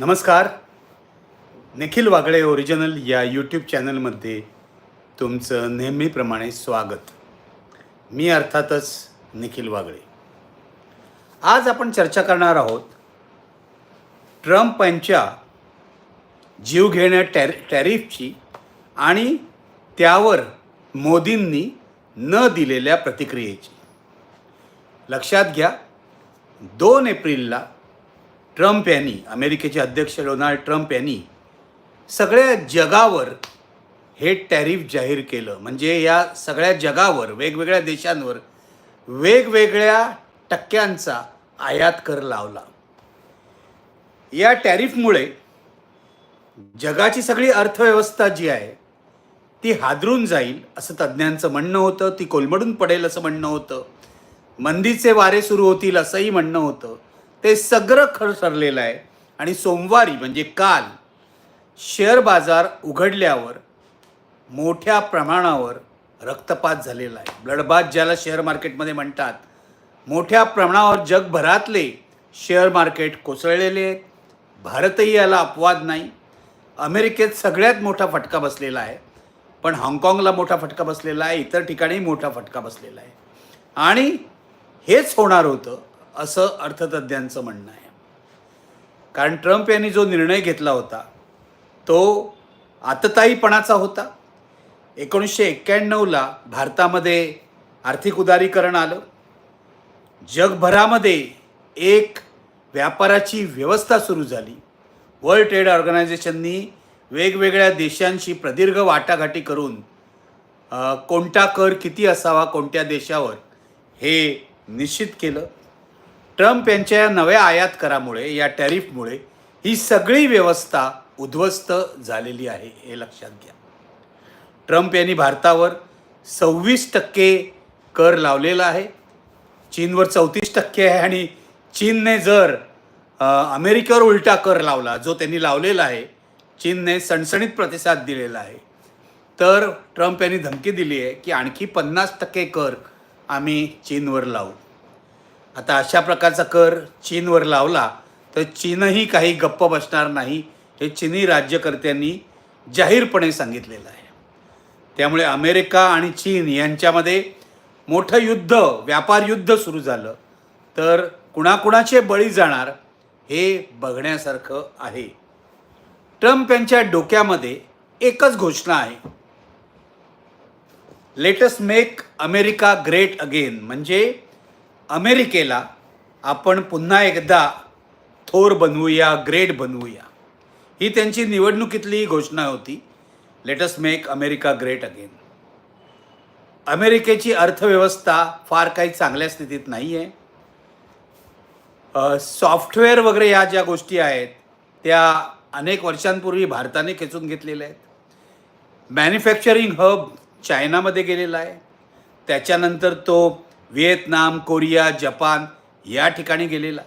नमस्कार. निखिल वागळे ओरिजिनल या यूट्यूब चॅनलमध्ये तुमचं नेहमीप्रमाणे स्वागत. मी अर्थातच निखिल वागळे. आज आपण चर्चा करणार आहोत ट्रम्प यांच्या जीवघेण्या टॅर टॅरिफची आणि त्यावर मोदींनी न दिलेल्या प्रतिक्रियेची. लक्षात घ्या दोन एप्रिलला ट्रम्प यांनी अमेरिकेचे अध्यक्ष डोनाल्ड ट्रम्प यांनी सगळ्या जगावर हे टॅरिफ जाहीर केलं. म्हणजे या सगळ्या जगावर वेगवेगळ्या देशांवर वेगवेगळ्या टक्क्यांचा आयात कर लावला. या टॅरिफमुळे जगाची सगळी अर्थव्यवस्था जी आहे ती हादरून जाईल असं तज्ज्ञांचं म्हणणं होतं. ती कोलमडून पडेल असं म्हणणं होतं. मंदीचे वारे सुरू होतील असंही म्हणणं होतं. ते सगळं खर सरलेलं आहे. आणि सोमवारी म्हणजे काल शेअर बाजार उघडल्यावर मोठ्या प्रमाणावर रक्तपात झालेला आहे. ब्लडबाथ ज्याला शेअर मार्केटमध्ये म्हणतात मोठ्या प्रमाणावर जगभरातले शेअर मार्केट कोसळलेले आहेत. भारतही याला अपवाद नाही. अमेरिकेत सगळ्यात मोठा फटका बसलेला आहे. पण हाँगकाँगला मोठा फटका बसलेला आहे. इतर ठिकाणी मोठा फटका बसलेला आहे. आणि हेच होणार होतं. असं अर्थतज्ज्ञांचं म्हणणं आहे. कारण ट्रम्प यांनी जो निर्णय घेतला होता तो आतताईपणाचा होता. एकोणीसशे एक्क्याण्णवला भारतामध्ये आर्थिक उदारीकरण आलं. जगभरामध्ये एक व्यापाराची व्यवस्था सुरू झाली. वर्ल्ड ट्रेड ऑर्गनायझेशननी वेगवेगळ्या देशांशी प्रदीर्घ वाटाघाटी करून कोणता कर किती असावा कोणत्या देशावर हे निश्चित केलं. ट्रम्प यांच्या या नव्या आयात करामुळे या टॅरिफमुळे ही सगळी व्यवस्था उद्ध्वस्त झालेली आहे हे लक्षात घ्या. ट्रम्प यांनी भारतावर सव्वीस टक्के कर लावलेला आहे. चीनवर चौतीस टक्के आहे आणि चीनने जर अमेरिकेवर उलटा कर लावला जो त्यांनी लावलेला आहे चीनने सणसणीत प्रतिसाद दिलेला आहे तर ट्रम्प यांनी धमकी दिली आहे की आणखी पन्नास टक्के कर आम्ही चीनवर लावू. आता अशा प्रकारचा कर चीनवर लावला तर चीनही काही गप्प बसणार नाही हे चीनी राज्यकर्त्यांनी जाहीरपणे सांगितलेलं आहे. त्यामुळे अमेरिका आणि चीन यांच्यामध्ये मोठं युद्ध व्यापार युद्ध सुरू झालं तर कुणाकुणाचे बळी जाणार हे बघण्यासारखं आहे. ट्रम्प यांच्या डोक्यामध्ये एकच घोषणा आहे. Let's make America great again म्हणजे अमेरिकेला आपण पुन्हा एकदा थोर बनवूया ग्रेट बनवूया. ही त्यांची निवडणुकीतली घोषणा होती. Let's make America great again अमेरिकेची अर्थव्यवस्था फार काही चांगल्या स्थितीत नाही आहे सॉफ्टवेअर वगैरे या ज्या गोष्टी आहेत त्या अनेक वर्षांपूर्वी भारताने खेचून घेतलेल्या आहेत. मॅन्युफॅक्चरिंग हब चायनामध्ये गेलेला आहे. त्याच्यानंतर तो व्हिएतनाम कोरिया जपान या ठिकाणी गेलेला.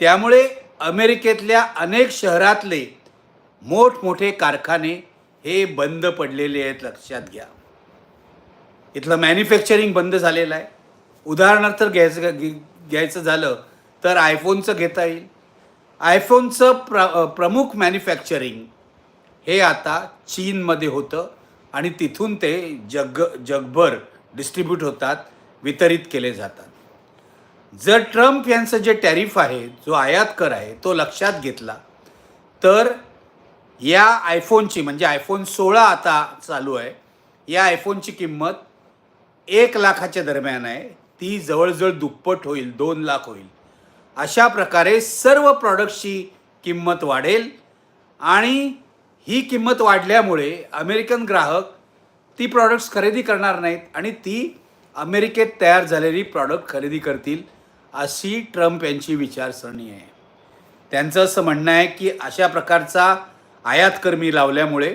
त्यामुळे अमेरिकेतल्या अनेक शहरातले मोठमोठे कारखाने हे बंद पडलेले आहेत लक्षात घ्या. इथलं मॅन्युफॅक्चरिंग बंद झालेलं आहे. उदाहरणार्थ घ्यायचं घ्यायचं झालं तर आयफोनचं घेता येईल. आयफोनचं प्र प्रमुख मॅन्युफॅक्चरिंग हे आता चीनमध्ये होतं आणि तिथून ते जग जगभर डिस्ट्रीब्यूट होतात. वितरित केले जातात. जर ट्रम्प यांचं जे टॅरिफ आहे जो आयात कर आहे तो लक्षात घेतला तर या आयफोनची म्हणजे आयफोन सोळा आता चालू आहे या आयफोनची किंमत एक लाखाच्या दरम्यान आहे. ती जवळजवळ दुप्पट होईल दोन लाख होईल. अशा प्रकारे सर्व प्रॉडक्ट्सची किंमत वाढेल आणि ही किंमत वाढल्यामुळे अमेरिकन ग्राहक ती प्रॉडक्ट्स खरेदी करणार नाहीत आणि ती अमेरिकेत तयार झालेली प्रॉडक्ट खरेदी करतील अशी ट्रम्प यांची विचारसरणी आहे. त्यांचं असं म्हणणं आहे की अशा प्रकारचा आयात लावल्यामुळे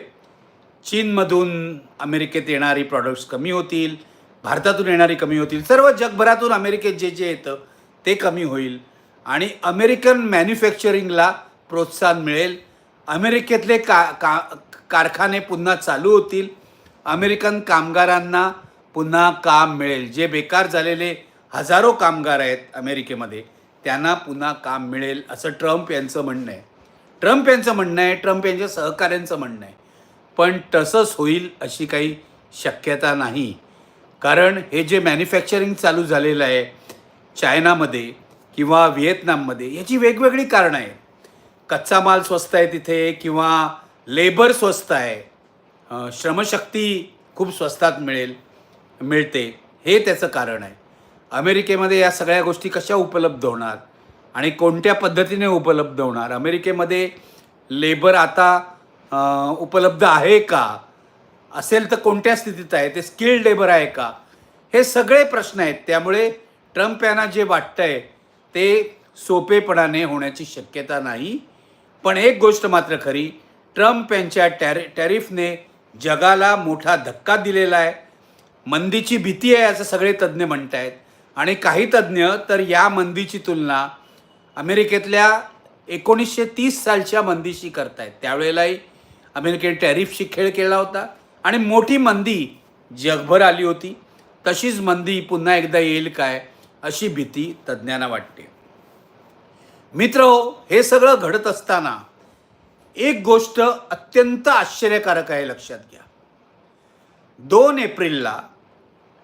चीनमधून अमेरिकेत येणारी प्रॉडक्ट्स कमी होतील भारतातून येणारी कमी होतील सर्व जगभरातून अमेरिकेत जे जे येतं ते कमी होईल आणि अमेरिकन मॅन्युफॅक्चरिंगला प्रोत्साहन मिळेल. अमेरिकेतले का का कारखाने पुन्हा चालू होतील. अमेरिकन कामगारांना पुन्हा काम मिळेल. जे बेकार झालेले हजारो कामगार आहेत अमेरिकेमध्ये त्यांना पुन्हा काम मिळेल असं ट्रम्प यांचं म्हणणं आहे. ट्रम्प यांचं म्हणणं आहे ट्रम्प यांच्या सहकाऱ्यांचं म्हणणं आहे. पण तसंच होईल अशी काही शक्यता नाही. कारण हे जे मॅन्युफॅक्चरिंग चालू झालेलं आहे चायनामध्ये किंवा व्हिएतनाममध्ये याची वेगवेगळी कारणं आहेत. कच्चा माल स्वस्त आहे तिथे किंवा लेबर स्वस्त आहे. श्रमशक्ती खूप स्वस्तात मिळेल. मिळते हे त्याचं कारण आहे. अमेरिकेमध्ये या सगळ्या गोष्टी कशा उपलब्ध होणार आणि कोणत्या पद्धतीने उपलब्ध होणार? अमेरिकेमध्ये लेबर आता उपलब्ध आहे का? असेल तर कोणत्या स्थितीत आहे? ते स्किल्ड लेबर आहे का? हे सगळे प्रश्न आहेत. त्यामुळे ट्रम्प यांना जे वाटतंय ते सोपेपणाने होण्याची शक्यता नाही. पण एक गोष्ट मात्र खरी ट्रम्प यांच्या टॅरि टॅरिफने जगाला मोठा धक्का दिलेला आहे. मंदीची भीती आहे असं सगळे तज्ज्ञ म्हणत आहेत आणि काही तज्ज्ञ तर या मंदीची तुलना अमेरिकेतल्या एकोणीसशे तीस सालच्या मंदीशी करतायत. त्यावेळेलाही अमेरिकेने टॅरिफशी खेळ केला होता. आणि मोठी मंदी जगभर आली होती. तशीच मंदी पुन्हा एकदा येईल काय अशी भीती तज्ज्ञांना वाटते. मित्र हो, हे सगळं घडत असताना एक गोष्ट अत्यंत आश्चर्यकारक आहे लक्षात घ्या. दोन एप्रिलला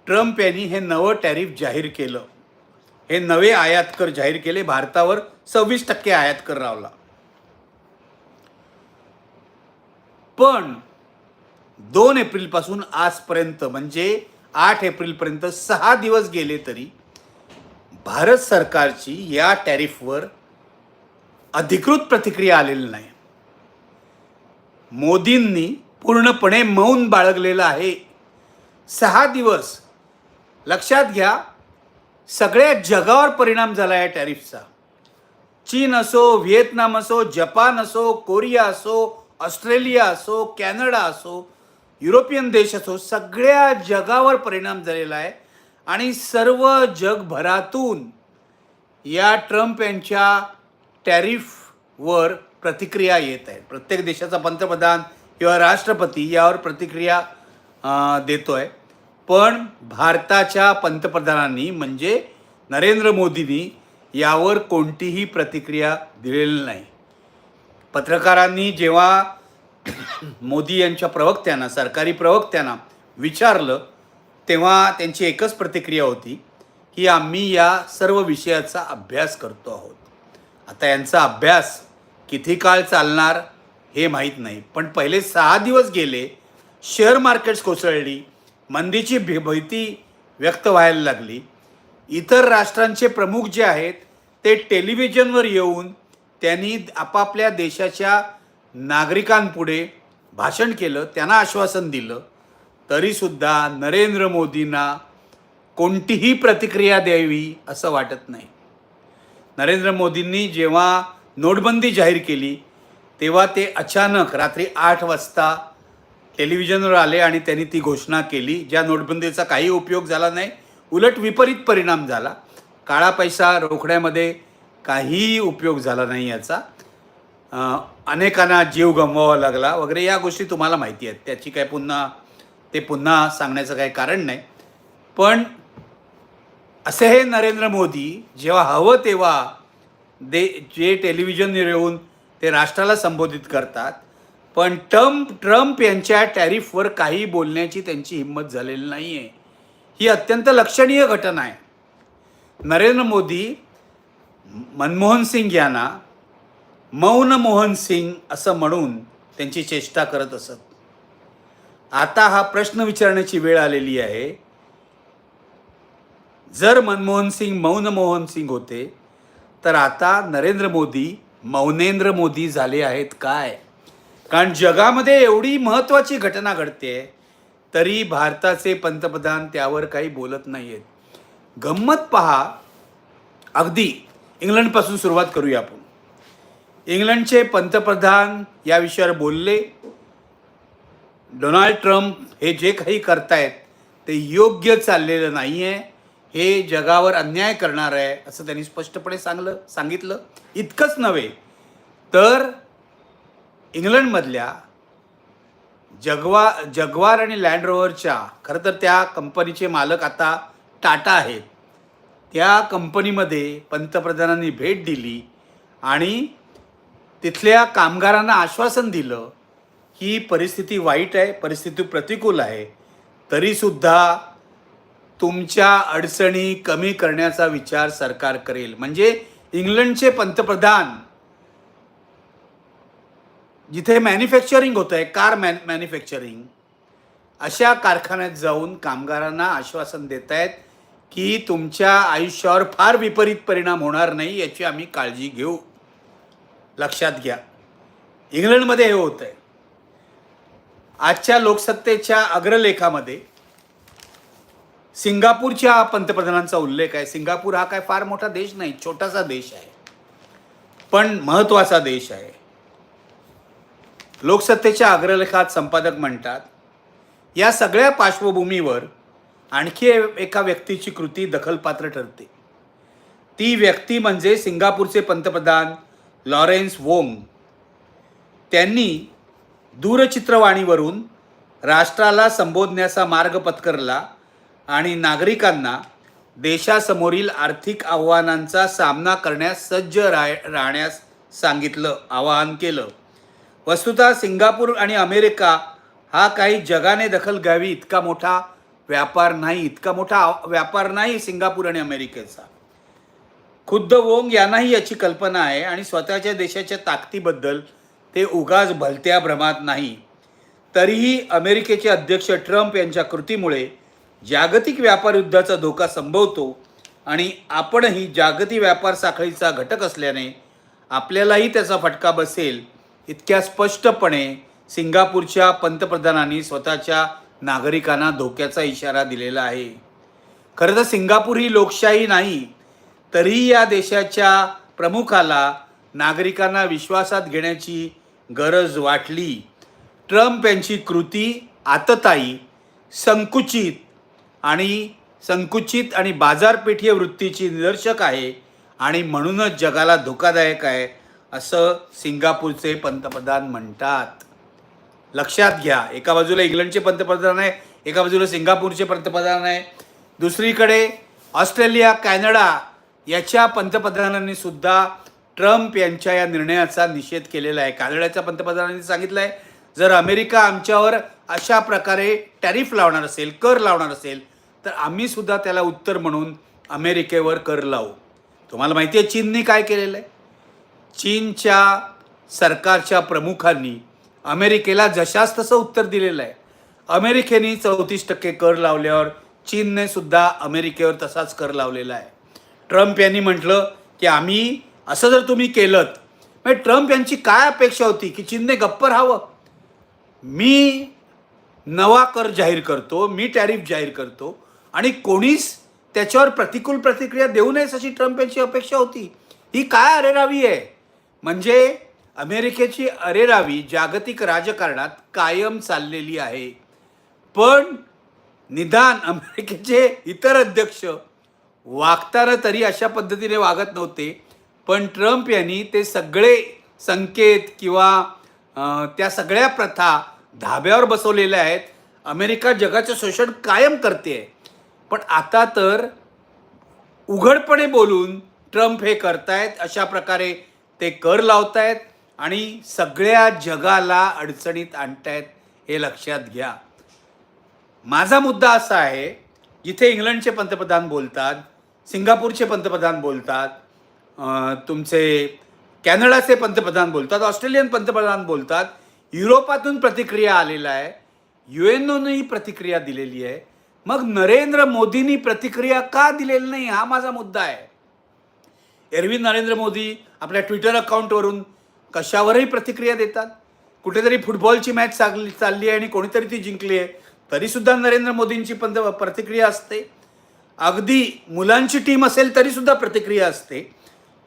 ट्रम्प यांनी हे नवं टॅरिफ जाहीर केलं. हे नवे आयात कर जाहीर केले. भारतावर सव्वीस टक्के आयात कर लावला. पण दोन एप्रिलपासून आजपर्यंत म्हणजे आठ एप्रिलपर्यंत सहा दिवस गेले तरी भारत सरकारची या टॅरिफवर अधिकृत प्रतिक्रिया आलेली नाही. मोदींनी पूर्णपणे मौन बाळगलेलं आहे. सहा दिवस लक्षात घ्या सगळ्या जगावर परिणाम झाला आहे टॅरिफचा. चीन असो व्हिएतनाम असो जपान असो कोरिया असो ऑस्ट्रेलिया असो कॅनडा असो युरोपियन देश असो सगळ्या जगावर परिणाम झालेला आहे. आणि सर्व जगभरातून या ट्रम्प यांच्या टॅरिफवर प्रतिक्रिया येत आहेत प्रत्येक देशाचा पंतप्रधान किंवा राष्ट्रपती यावर प्रतिक्रिया देतो आहे पण भारताच्या पंतप्रधानांनी म्हणजे नरेंद्र मोदींनी यावर कोणतीही प्रतिक्रिया दिलेली नाही. पत्रकारांनी जेव्हा मोदी यांच्या प्रवक्त्यांना सरकारी प्रवक्त्यांना विचारलं तेव्हा त्यांची एकच प्रतिक्रिया होती की आम्ही या सर्व विषयाचा अभ्यास करतो आहोत. आता यांचा अभ्यास किती काळ चालणार हे माहीत नाही. पण पहिले सहा दिवस गेले शेअर मार्केट्स कोसळली मंदीची भी भीती व्यक्त व्हायला लागली. इतर राष्ट्रांचे प्रमुख जे आहेत ते टेलिव्हिजनवर येऊन त्यांनी आपापल्या देशाच्या नागरिकांपुढे भाषण केलं त्यांना आश्वासन दिलं. तरीसुद्धा नरेंद्र मोदींना कोणतीही प्रतिक्रिया द्यावी असं वाटत नाही. नरेंद्र मोदींनी जेव्हा नोटबंदी जाहीर केली तेव्हा ते अचानक रात्री आठ वाजता टेलिव्हिजनवर आले आणि त्यांनी ती घोषणा केली. ज्या नोटबंदीचा काही उपयोग झाला नाही उलट विपरीत परिणाम झाला. काळा पैसा रोखण्यामध्ये काहीही उपयोग झाला नाही याचा. अनेकांना जीव गमवावा लागला वगैरे या गोष्टी तुम्हाला माहिती आहेत. त्याची काय पुन्हा ते पुन्हा सांगण्याचं काही कारण नाही. पण असे हे नरेंद्र मोदी जेव्हा हवं तेव्हा दे जे टेलिव्हिजनवर येऊन ते राष्ट्राला संबोधित करतात पण ट्रम्प ट्रम्प यांच्या टॅरिफवर काही बोलण्याची त्यांची हिंमत झालेली नाही आहे ही अत्यंत लक्षणीय घटना आहे. नरेंद्र मोदी मनमोहन सिंग यांना मौन मोहन सिंग असं म्हणून त्यांची चेष्टा करत असत. आता हा प्रश्न विचारण्याची वेळ आलेली आहे. जर मनमोहन सिंग मौन मोहन सिंग होते तर आता नरेंद्र मोदी मौनेंद्र मोदी झाले आहेत काय? कारण जगामध्ये एवढी महत्त्वाची घटना घडते तरी भारताचे पंतप्रधान त्यावर काही बोलत नाही आहेत गंमत पहा. अगदी इंग्लंडपासून सुरुवात करूया आपण. इंग्लंडचे पंतप्रधान या विषयावर बोलले. डोनाल्ड ट्रम्प हे जे काही करतायत ते योग्य चाललेलं नाही आहे हे जगावर अन्याय करणार आहे असं त्यांनी स्पष्टपणे सांगलं सांगितलं. इतकंच नव्हे तर इंग्लंडमधल्या जगवा जगवार आणि लँड रोवरच्या खरं तर त्या कंपनीचे मालक आता टाटा आहेत. त्या कंपनीमध्ये पंतप्रधानांनी भेट दिली आणि तिथल्या कामगारांना आश्वासन दिलं की परिस्थिती वाईट आहे परिस्थिती प्रतिकूल आहे. तरीसुद्धा तुमच्या अडचणी कमी करण्याचा विचार सरकार करेल. म्हणजे इंग्लंडचे पंतप्रधान जिथे मॅन्युफॅक्चरिंग होतं आहे कार मॅन मॅन्युफॅक्चरिंग अशा कारखान्यात जाऊन कामगारांना आश्वासन देत आहेत की तुमच्या आयुष्यावर फार विपरीत परिणाम होणार नाही याची आम्ही काळजी घेऊ. लक्षात घ्या. इंग्लंडमध्ये हे होत आहे आजच्या लोकसत्तेच्या अग्रलेखामध्ये सिंगापूरच्या पंतप्रधानांचा उल्लेख आहे. सिंगापूर हा काय फार मोठा देश नाही छोटासा देश आहे. पण महत्त्वाचा देश आहे. लोकसत्तेच्या अग्रलेखात संपादक म्हणतात या सगळ्या पार्श्वभूमीवर आणखी एका व्यक्तीची कृती दखलपात्र ठरते. ती व्यक्ती म्हणजे सिंगापूरचे पंतप्रधान लॉरेन्स वोंग. त्यांनी दूरचित्रवाणीवरून राष्ट्राला संबोधण्याचा मार्ग पत्करला आणि नागरिकांना देशासमोरील आर्थिक आव्हानांचा सामना करण्यास सज्ज राय राहण्यास सांगितलं आवाहन केलं. वस्तुतः सिंगापूर आणि अमेरिका हा काही जगाने दखल घ्यावी इतका मोठा व्यापार नाही इतका मोठा व्यापार नाही सिंगापूर आणि अमेरिकेचा. खुद्द वोंग यांनाही याची कल्पना आहे आणि स्वतःच्या देशाच्या ताकदीबद्दल ते उगाच भलत्या भ्रमात नाही. तरीही अमेरिकेचे अध्यक्ष ट्रम्प यांच्या कृतीमुळे जागतिक व्यापार युद्धाचा धोका संभवतो आणि आपणही जागतिक व्यापार साखळीचा घटक असल्याने आपल्यालाही त्याचा फटका बसेल. इतक्या स्पष्टपणे सिंगापूरच्या पंतप्रधानांनी स्वतःच्या नागरिकांना धोक्याचा इशारा दिलेला आहे. खरं तर सिंगापूर ही लोकशाही नाही तरीही या देशाच्या प्रमुखाला नागरिकांना विश्वासात घेण्याची गरज वाटली. ट्रम्प यांची कृती आतताई संकुचित आणि संकुचित आणि बाजारपेठीय वृत्तीची निदर्शक आहे आणि म्हणूनच जगाला धोकादायक आहे असं सिंगापूरचे पंतप्रधान म्हणतात. लक्षात घ्या एका बाजूला इंग्लंडचे पंतप्रधान आहे एका बाजूला सिंगापूरचे पंतप्रधान आहे. दुसरीकडे ऑस्ट्रेलिया कॅनडा याच्या पंतप्रधानांनी सुद्धा ट्रम्प यांच्या या निर्णयाचा निषेध केलेला आहे. कॅनडाच्या पंतप्रधानांनी सांगितलं आहे जर अमेरिका आमच्यावर अशा प्रकारे टॅरिफ लावणार असेल कर लावणार असेल तर आम्ही सुद्धा त्याला उत्तर म्हणून अमेरिकेवर कर लावू. तुम्हाला माहिती आहे चीनने काय केलेलं आहे? चीनच्या सरकारच्या प्रमुखांनी अमेरिकेला जशास तसं उत्तर दिलेलं आहे. अमेरिकेने चौतीस टक्के कर लावल्यावर चीनने सुद्धा अमेरिकेवर तसाच कर लावलेला आहे. ट्रम्प यांनी म्हटलं की आम्ही असं जर तुम्ही केलं म्हणजे ट्रम्प यांची काय अपेक्षा होती की चीनने गप्प राहावं मी नवा कर जाहीर करतो मी टॅरिफ जाहीर करतो आणि कोणीच त्याच्यावर प्रतिकूल प्रतिक्रिया देऊ नयेच अशी ट्रम्प यांची अपेक्षा होती. ही काय अरेरावी आहे? म्हणजे अमेरिकेची अरेरावी जागतिक राजकारणात कायम चाललेली आहे. पण निदान अमेरिकेचे इतर अध्यक्ष वागताना तरी अशा पद्धतीने वागत नव्हते. पण ट्रम्प यांनी ते सगळे संकेत किंवा त्या सगळ्या प्रथा धाब्यावर बसवलेल्या आहेत. अमेरिका जगाचं शोषण कायम करते पण आता तर उघडपणे बोलून ट्रम्प हे करतायत अशा प्रकारे ते कर लावतायत आणि सगळ्या जगाला अडचणीत आणतायत हे लक्षात घ्या. माझा मुद्दा असा आहे जिथे इंग्लंडचे पंतप्रधान बोलतात सिंगापूरचे पंतप्रधान बोलतात तुमचे कॅनडाचे पंतप्रधान बोलतात ऑस्ट्रेलियन पंतप्रधान बोलतात युरोपातून प्रतिक्रिया आलेला आहे यू एन ओनंही प्रतिक्रिया दिलेली आहे. मग नरेंद्र मोदींनी प्रतिक्रिया का दिलेली नाही हा माझा मुद्दा आहे. एरवी नरेंद्र मोदी आपल्या ट्विटर अकाउंटवरून कशावरही प्रतिक्रिया देतात. कुठेतरी फुटबॉलची मॅच चालली चालली आहे आणि कोणीतरी ती जिंकली आहे. तरीसुद्धा नरेंद्र मोदींची पंत प्रतिक्रिया असते. अगदी मुलांची टीम असेल तरीसुद्धा प्रतिक्रिया असते.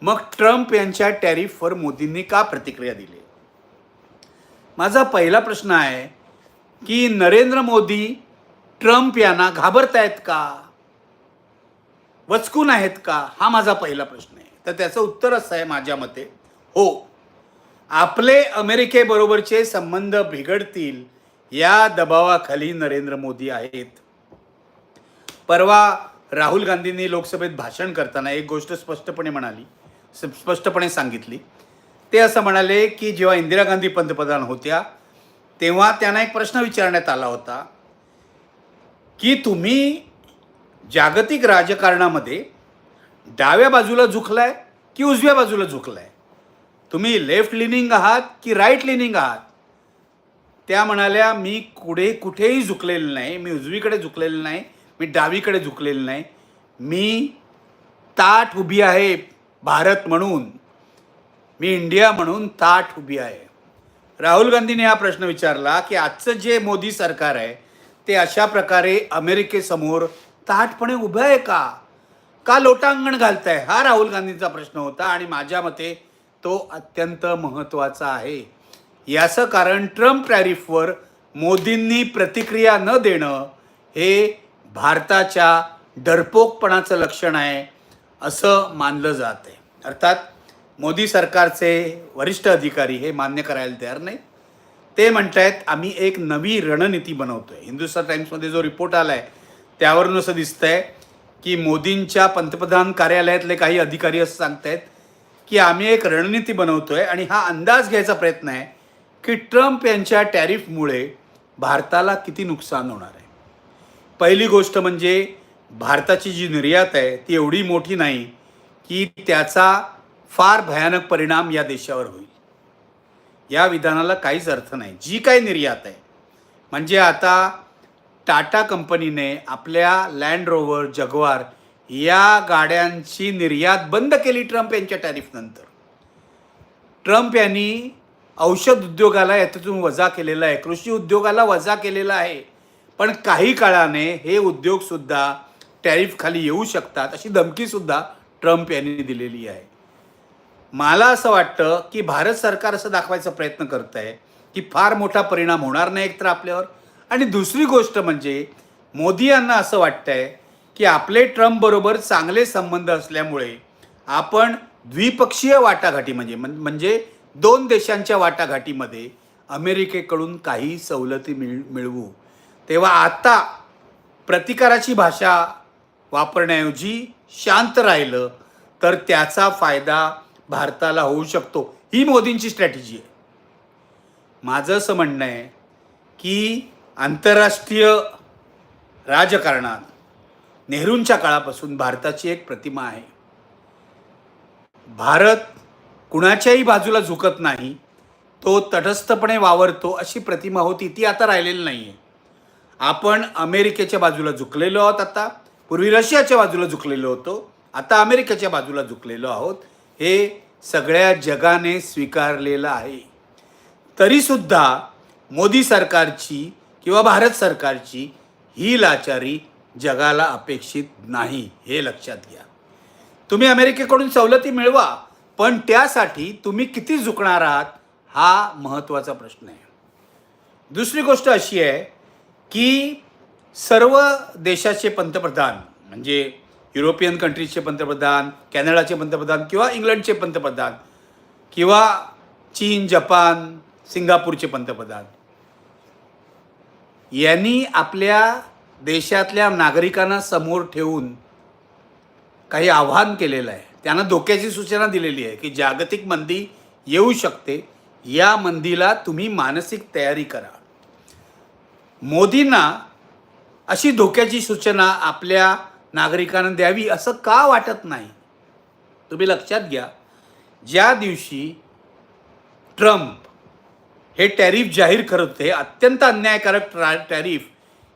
मग ट्रम्प यांच्या टॅरिफवर मोदींनी का प्रतिक्रिया दिली? माझा पहिला प्रश्न आहे की नरेंद्र मोदी ट्रम्प यांना घाबरतायत का? वचकून आहेत का? हा माझा पहिला प्रश्न तर त्याचं उत्तर असं आहे माझ्या मते. हो आपले अमेरिकेबरोबरचे संबंध बिघडतील या दबावाखाली नरेंद्र मोदी आहेत. परवा राहुल गांधींनी लोकसभेत भाषण करताना एक गोष्ट स्पष्टपणे म्हणाली स्पष्टपणे सांगितली. ते असं म्हणाले की जेव्हा इंदिरा गांधी पंतप्रधान होत्या तेव्हा त्यांना एक प्रश्न विचारण्यात आला होता की तुम्ही जागतिक राजकारणामध्ये डाव्या बाजूला झुकलाय की उजव्या बाजूला झुकलाय? तुम्ही लेफ्ट लिनिंग आहात की राईट लिनिंग आहात? त्या म्हणाल्या मी कुठे कुठेही झुकलेलं नाही. मी उजवीकडे झुकलेलं नाही. मी डावीकडे झुकलेलं नाही. मी ताठ उभी आहे भारत म्हणून. मी इंडिया म्हणून ताठ उभी आहे. राहुल गांधीने हा प्रश्न विचारला की आजचं जे मोदी सरकार आहे ते अशा प्रकारे अमेरिकेसमोर ताठपणे उभं आहे का? का लोटांगण घालताय? हा राहुल गांधींचा प्रश्न होता आणि माझ्या मते तो अत्यंत महत्त्वाचा आहे. याचं कारण ट्रम्प टॅरिफवर मोदींनी प्रतिक्रिया न देणं हे भारताच्या डरपोकपणाचं लक्षण आहे असं मानलं जात आहे. अर्थात मोदी सरकारचे वरिष्ठ अधिकारी हे मान्य करायला तयार नाही ते म्हणत आहेत आम्ही एक नवी रणनीती बनवतो आहे हिंदुस्तान टाईम्समध्ये जो रिपोर्ट आला आहे त्यावरून असं दिसतंय की मोदींच्या पंतप्रधान कार्यालयातले काही अधिकारी असं सांगतायत की आम्ही एक रणनीती बनवतोय आणि हा अंदाज घ्यायचा प्रयत्न आहे की ट्रम्प यांच्या टॅरिफमुळे भारताला किती नुकसान होणार आहे. पहिली गोष्ट म्हणजे भारताची जी निर्यात आहे ती एवढी मोठी नाही की त्याचा फार भयानक परिणाम या देशावर होईल. या विधानाला काहीच अर्थ नाही. जी काही निर्यात आहे म्हणजे आता टाटा कंपनीने आपल्या लँड रोवर जगवार या गाड्यांची निर्यात बंद केली ट्रम्प यांच्या टॅरिफनंतर ट्रम्प यांनी औषध उद्योगाला याच्यातून वजा केलेला आहे कृषी उद्योगाला वजा केलेला आहे. पण काही काळाने हे उद्योगसुद्धा टॅरिफखाली येऊ शकतात अशी धमकीसुद्धा ट्रम्प यांनी दिलेली आहे. मला असं वाटतं की भारत सरकार असं दाखवायचा प्रयत्न करत आहे की फार मोठा परिणाम होणार नाही एकतर आपल्यावर आणि दुसरी गोष्ट म्हणजे मोदी यांना असं वाटतंय की आपले ट्रम्पबरोबर चांगले संबंध असल्यामुळे आपण द्विपक्षीय वाटाघाटी म्हणजे म्हणजे दोन देशांच्या वाटाघाटीमध्ये अमेरिकेकडून काही सवलती मिळ मिळवू. तेव्हा आता प्रतिकाराची भाषा वापरण्याऐवजी शांत राहिलं तर त्याचा फायदा भारताला होऊ शकतो. ही मोदींची स्ट्रॅटेजी आहे. माझं असं म्हणणं आहे की आंतरराष्ट्रीय राजकारणात नेहरूंच्या काळापासून भारताची एक प्रतिमा आहे. भारत कुणाच्याही बाजूला झुकत नाही तो तटस्थपणे वावरतो अशी प्रतिमा होती ती आता राहिलेली नाही आहे आपण अमेरिकेच्या बाजूला झुकलेलो आहोत आता पूर्वी रशियाच्या बाजूला झुकलेलो होतो आता अमेरिकेच्या बाजूला झुकलेलो आहोत. हे सगळ्या जगाने स्वीकारलेलं आहे. तरीसुद्धा मोदी सरकारची किंवा भारत सरकारची ही लाचारी जगाला अपेक्षित नाही हे लक्षात घ्या. तुम्ही अमेरिकेकडून सवलती मिळवा पण त्यासाठी तुम्ही किती झुकणार आहात हा महत्त्वाचा प्रश्न आहे. दुसरी गोष्ट अशी आहे की सर्व देशाचे पंतप्रधान म्हणजे युरोपियन कंट्रीजचे पंतप्रधान कॅनडाचे पंतप्रधान किंवा इंग्लंडचे पंतप्रधान किंवा चीन जपान सिंगापूरचे पंतप्रधान यांनी आपल्या देशातल्या नागरिकांना समोर ठेवून काही आव्हान केलेलं आहे. त्यांना धोक्याची सूचना दिलेली आहे की जागतिक मंदी येऊ शकते. या मंदीला तुम्ही मानसिक तयारी करा. मोदींना अशी धोक्याची सूचना आपल्या नागरिकांना द्यावी असं का वाटत नाही? तुम्ही लक्षात घ्या. ज्या दिवशी ट्रम्प हे टॅरिफ जाहीर करत होते. अत्यंत अन्यायकारक ट्रा टॅरिफ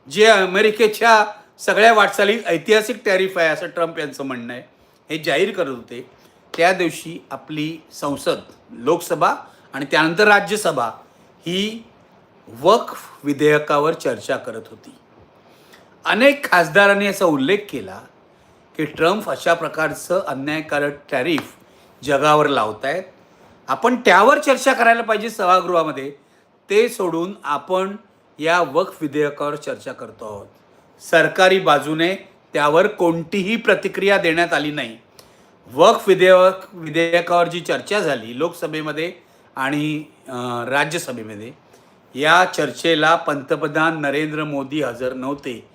जे अमेरिकेच्या सगळ्या वाटचाली ऐतिहासिक टॅरिफ आहे असं ट्रम्प यांचं म्हणणं आहे. हे जाहीर करत होते. त्या दिवशी आपली संसद लोकसभा आणि त्यानंतर राज्यसभा ही वक्फ विधेयकावर चर्चा करत होती. अनेक खासदारांनी असा उल्लेख केला की ट्रम्प अशा प्रकारचं अन्यायकारक टॅरिफ जगावर लावत आहेत आपण त्यावर चर्चा करायला पाहिजे सभागृहामध्ये. ते सोडून आपण या वक्फ विधेयकावर चर्चा करतो आहोत. सरकारी बाजूने त्यावर कोणतीही प्रतिक्रिया देण्यात आली नाही. वक्फ विधेयक विधेयकावर जी चर्चा झाली लोकसभेमध्ये आणि राज्यसभेमध्ये या चर्चेला पंतप्रधान नरेंद्र मोदी हजर नव्हते.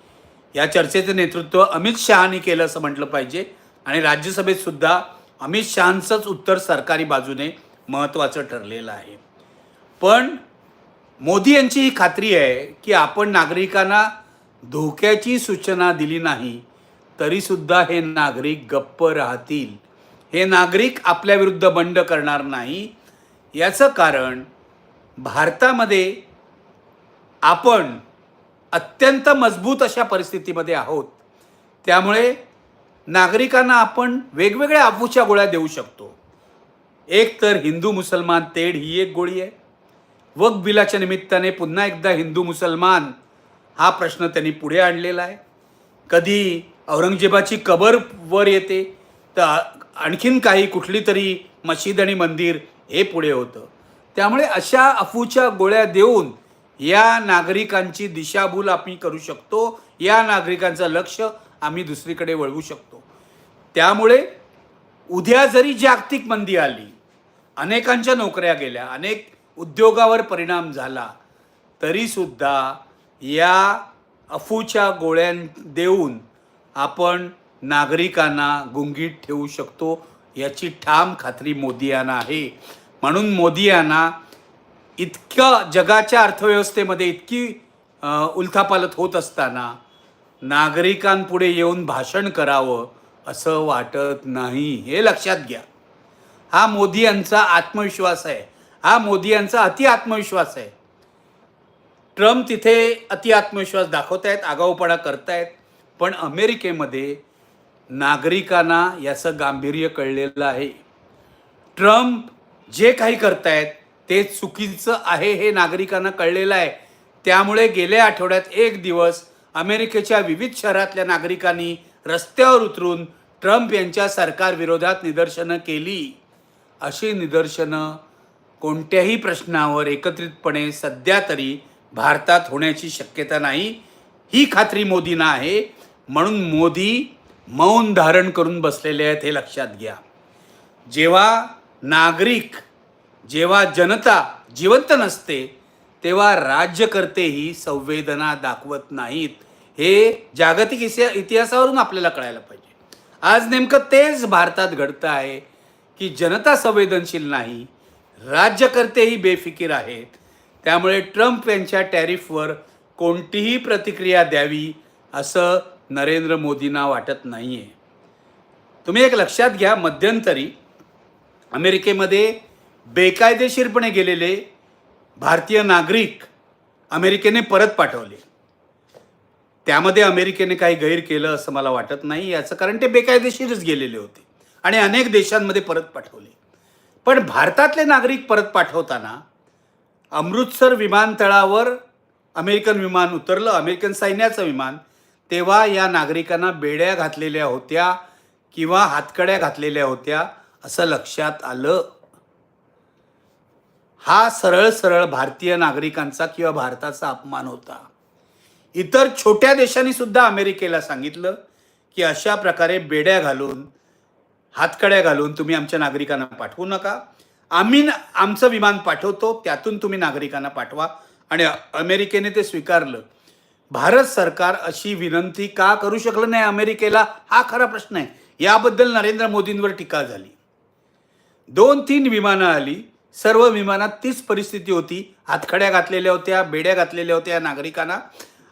या चर्चेचं नेतृत्व अमित शहानी केलं असं म्हटलं पाहिजे. आणि राज्यसभेत सुद्धा अमित शहांचंच उत्तर सरकारी बाजूने महत्त्वाचं ठरलेलं आहे. पण मोदी यांची ही खात्री आहे की आपण नागरिकांना धोक्याची सूचना दिली नाही तरीसुद्धा हे नागरिक गप्प राहतील. हे नागरिक आपल्याविरुद्ध बंड करणार नाही. याचं कारण भारतामध्ये आपण अत्यंत मजबूत अशा परिस्थितीमध्ये आहोत. त्यामुळे नागरिकांना आपण वेगवेगळ्या आपूच्या गोळ्या देऊ शकतो. एक तर हिंदू मुसलमान तेढ ही एक गोळी आहे. वक बिलाच्या निमित्ताने पुन्हा एकदा हिंदू मुसलमान हा प्रश्न त्यांनी पुढे आणलेला आहे. कधी औरंगजेबाची कबर वर येते तर आणखीन काही कुठली तरी मशीद आणि मंदिर हे पुढे होतं. त्यामुळे अशा अफूच्या गोळ्या देऊन या नागरिकांची दिशाभूल आम्ही करू शकतो या नागरिकांचं लक्ष आम्ही दुसरीकडे वळवू शकतो. त्यामुळे उद्या जरी जागतिक मंदी आली अनेकांच्या नोकऱ्या गेल्या अनेक उद्योगावर परिणाम झाला तरीसुद्धा या अफूच्या गोळ्या देऊन आपण नागरिकांना गुंगीत ठेवू शकतो याची ठाम खात्री मोदी यांना आहे. म्हणून मोदी यांना इतकं जगाच्या अर्थव्यवस्थेमध्ये इतकी उलथापालत उलथापालथ होत असताना नागरिकांपुढे येऊन भाषण करावं असं वाटत नाही हे लक्षात घ्या. हा मोदी यांचा आत्मविश्वास आहे. हा मोदी यांचा अति आत्मविश्वास आहे. ट्रम्प तिथे अति आत्मविश्वास दाखवतायत आगाऊपणा करतायत पण अमेरिकेमध्ये नागरिकांना याचं गांभीर्य कळलेलं आहे. ट्रम्प जे काही करतायत ते चुकीचं आहे हे नागरिकांना कळलेलं आहे. त्यामुळे गेल्या आठवड्यात एक दिवस अमेरिकेच्या विविध शहरातल्या नागरिकांनी रस्त्यावर उतरून ट्रम्प यांच्या सरकारविरोधात निदर्शनं केली. अशी निदर्शनं कोणत्याही प्रश्नावर एकत्रितपणे सध्या तरी भारतात होण्याची शक्यता नाही. ही खात्री मोदींना आहे. म्हणून मोदी मौन धारण करून बसलेले आहेत हे लक्षात घ्या. जेव्हा नागरिक जेव्हा जनता जिवंत नसते तेव्हा राज्यकर्तेही संवेदना दाखवत नाहीत. हे जागतिक इतिहासावरून आपल्याला कळायला पाहिजे. आज नेमकं तेच भारतात घडतं आहे. की जनता संवेदनशील नाही राज्यकर्तेही बेफिकीर आहेत. त्यामुळे ट्रम्प यांच्या टॅरिफवर कोणतीही प्रतिक्रिया द्यावी असं नरेंद्र मोदींना वाटत नाही आहे तुम्ही एक लक्षात घ्या मध्यंतरी अमेरिकेमध्ये बेकायदेशीरपणे गेलेले भारतीय नागरिक अमेरिकेने परत पाठवले. त्यामध्ये अमेरिकेने काही गैर केलं असं मला वाटत नाही याचं कारण ते बेकायदेशीरच गेलेले होते. आणि अनेक देशांमध्ये परत पाठवले. पण भारतातले नागरिक परत पाठवताना अमृतसर विमानतळावर अमेरिकन विमान उतरलं अमेरिकन सैन्याचं विमान तेव्हा या नागरिकांना बेड्या घातलेल्या होत्या किंवा हातकड्या घातलेल्या होत्या असं लक्षात आलं. हा सरळ सरळ भारतीय नागरिकांचा किंवा भारताचा अपमान होता. इतर छोट्या देशांनी सुद्धा अमेरिकेला सांगितलं की अशा प्रकारे बेड्या घालून हातकड्या घालून तुम्ही आमच्या नागरिकांना पाठवू नका. आम्ही आमचं विमान पाठवतो त्यातून तुम्ही नागरिकांना पाठवा. आणि अमेरिकेने ते स्वीकारलं. भारत सरकार अशी विनंती का करू शकलं नाही अमेरिकेला? हा खरा प्रश्न आहे. याबद्दल नरेंद्र मोदींवर टीका झाली. दोन तीन विमानं आली. सर्व विमानात तीच परिस्थिती होती. हातखड्या घातलेल्या होत्या बेड्या घातलेल्या होत्या नागरिकांना.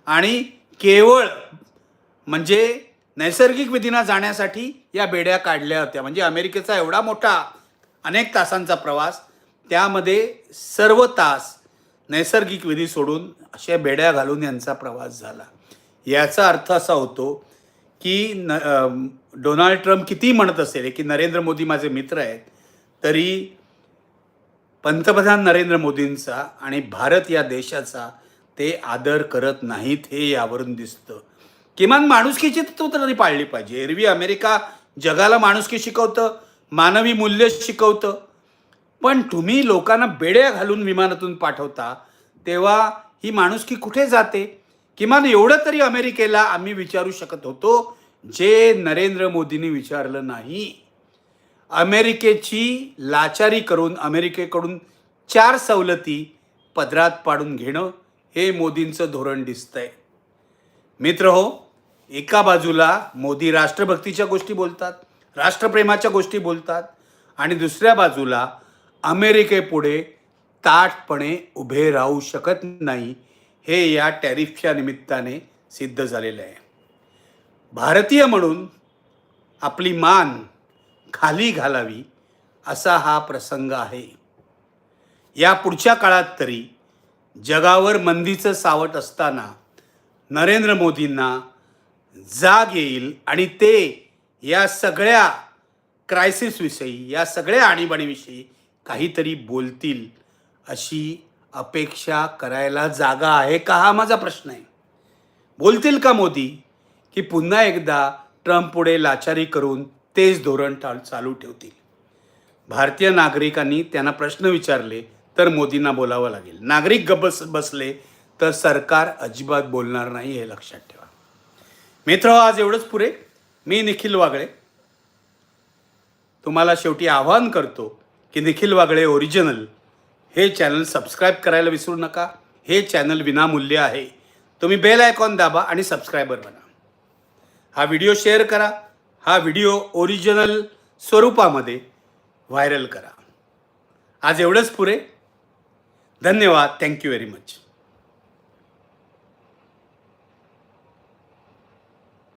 आणि केवळ म्हणजे नैसर्गिक विधीना जाण्यासाठी या बेड्या काढल्या होत्या. म्हणजे अमेरिकेचा एवढा मोठा अनेक तासांचा प्रवास त्यामध्ये सर्व तास नैसर्गिक विधी सोडून अशा बेड्या घालून यांचा प्रवास झाला. याचा अर्थ असा होतो की न डोनाल्ड ट्रम्प किती म्हणत असेल की नरेंद्र मोदी माझे मित्र आहेत तरी पंतप्रधान नरेंद्र मोदींचा आणि भारत या देशाचा ते आदर करत नाहीत हे यावरून दिसतं. किमान माणुसकीची तत्व तरी पाळली पाहिजे. एरवी अमेरिका जगाला माणुसकी शिकवतं मानवी मूल्य शिकवतं. पण तुम्ही लोकांना बेड्या घालून विमानातून पाठवता तेव्हा ही माणुसकी कुठे जाते? किमान एवढं तरी अमेरिकेला आम्ही विचारू शकत होतो जे नरेंद्र मोदींनी विचारलं नाही. अमेरिकेची लाचारी करून अमेरिकेकडून चार सवलती पदरात पाडून घेणं हे मोदींचं धोरण दिसतंय. मित्र हो एका बाजूला मोदी राष्ट्रभक्तीच्या गोष्टी बोलतात राष्ट्रप्रेमाच्या गोष्टी बोलतात आणि दुसऱ्या बाजूला अमेरिकेपुढे ताठपणे उभे राहू शकत नाही हे या टॅरिफच्या निमित्ताने सिद्ध झालेलं आहे. भारतीय म्हणून आपली मान खाली घालावी असा हा प्रसंग आहे. या पुढच्या काळात तरी जगावर मंदीचं सावट असताना नरेंद्र मोदींना जाग येईल आणि ते या सगळ्या क्रायसिसविषयी या सगळ्या आणीबाणीविषयी काहीतरी बोलतील अशी अपेक्षा करायला जागा आहे का हा माझा प्रश्न आहे. बोलतील का मोदी की पुन्हा एकदा ट्रम्प पुढे लाचारी करून तेच धोरण चालू ठेवतील? भारतीय नागरिकांनी त्यांना प्रश्न विचारले तर मोदींना बोलावं लागेल. नागरिक बस बसले तर सरकार अजिबात बोलणार नाही हे लक्षात मित्र हो, आज एवढंच पुरे. मी निखिल वागळे. तुम्हाला शेवटी आवाहन करतो की निखिल वागळे ओरिजिनल हे चॅनल सबस्क्राईब करायला विसरू नका. हे चॅनल विनामूल्य आहे. तुम्ही बेल आयकॉन दाबा आणि सबस्क्रायबर बना. हा व्हिडिओ शेअर करा. हा व्हिडिओ ओरिजिनल स्वरूपामध्ये व्हायरल करा. आज एवढंच पुरे. धन्यवाद. Thank you very much